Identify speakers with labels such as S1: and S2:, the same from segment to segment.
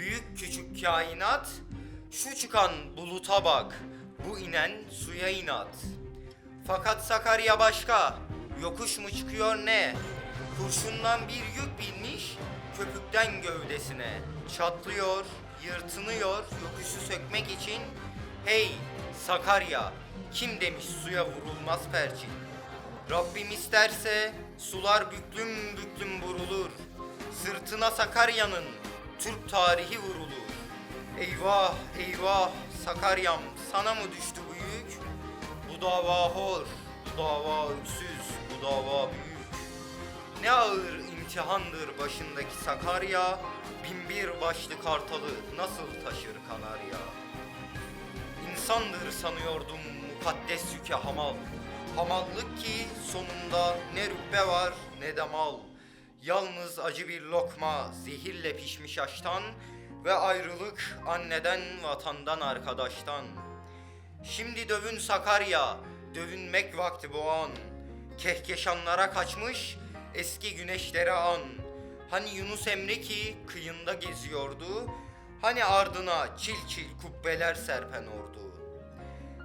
S1: büyük küçük kainat. Şu çıkan buluta bak, bu inen suya inat. Fakat Sakarya başka, yokuş mu çıkıyor ne? Kurşundan bir yük binmiş, köpükten gövdesine. Çatlıyor, yırtınıyor yokuşu sökmek için. Hey Sakarya, kim demiş suya vurulmaz perçin? Rabbim isterse sular büklüm büklüm vurulur. Sırtına Sakarya'nın Türk tarihi vurulur. Eyvah eyvah Sakaryam sana mı düştü bu yük? Bu dava hor, bu dava öksüz, bu dava büyük. Ne ağır imtihandır başındaki Sakarya, binbir başlı kartalı nasıl taşır Kanarya? İnsandır sanıyordum mukaddes yüke hamal. Hamallık ki sonunda ne rübbe var ne de mal. Yalnız acı bir lokma zehirle pişmiş aştan ve ayrılık anneden vatandan arkadaştan. Şimdi dövün Sakarya, dövünmek vakti bu an. Kehkeşanlara kaçmış eski güneşlere an. Hani Yunus Emre ki kıyında geziyordu, hani ardına çil çil kubbeler serpen ordu.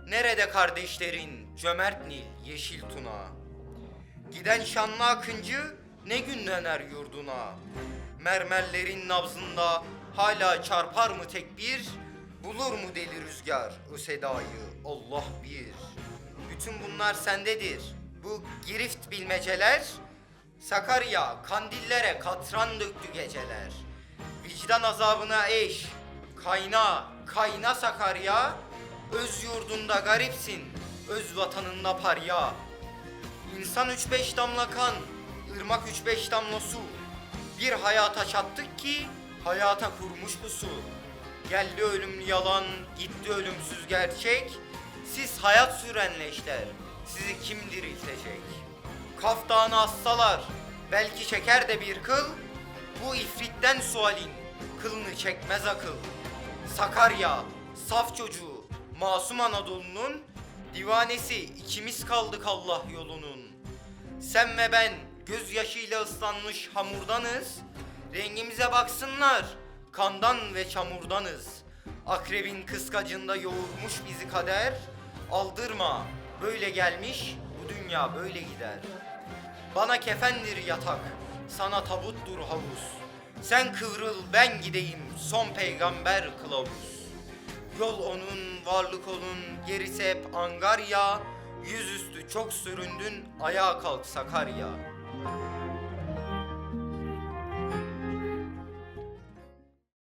S1: Nerede kardeşlerin cömert Nil, yeşil tuna? Giden şanlı akıncı ne gün döner yurduna? Mermerlerin nabzında hala çarpar mı tekbir? Bulur mu deli rüzgar o sedayı Allah bir? Bütün bunlar sendedir. Bu girift bilmeceler Sakarya kandillere katran döktü geceler. Vicdan azabına eş, kayna, kayna Sakarya. Öz yurdunda garipsin, öz vatanında parya. İnsan üç beş damla kan, ırmak üç beş damla su. Bir hayata çattık ki hayata kurmuş bu su. Geldi ölümlü yalan, gitti ölümsüz gerçek. Siz hayat sürenleşler, sizi kim diriltecek? Kaf Dağı'nı assalar, belki çeker de bir kıl. Bu ifritten sualin, kılını çekmez akıl. Sakarya, saf çocuğu, masum Anadolu'nun divanesi ikimiz kaldık Allah yolunun. Sen ve ben gözyaşıyla ıslanmış hamurdanız. Rengimize baksınlar, kandan ve çamurdanız. Akrebin kıskacında yoğurmuş bizi kader. Aldırma, böyle gelmiş, bu dünya böyle gider. Bana kefendir yatak, sana tabuttur havuz. Sen kıvrıl ben gideyim son peygamber kılavuz. Yol onun, varlık onun, gerisi hep angarya. Yüzüstü çok süründün, ayağa kalk Sakarya. Amen.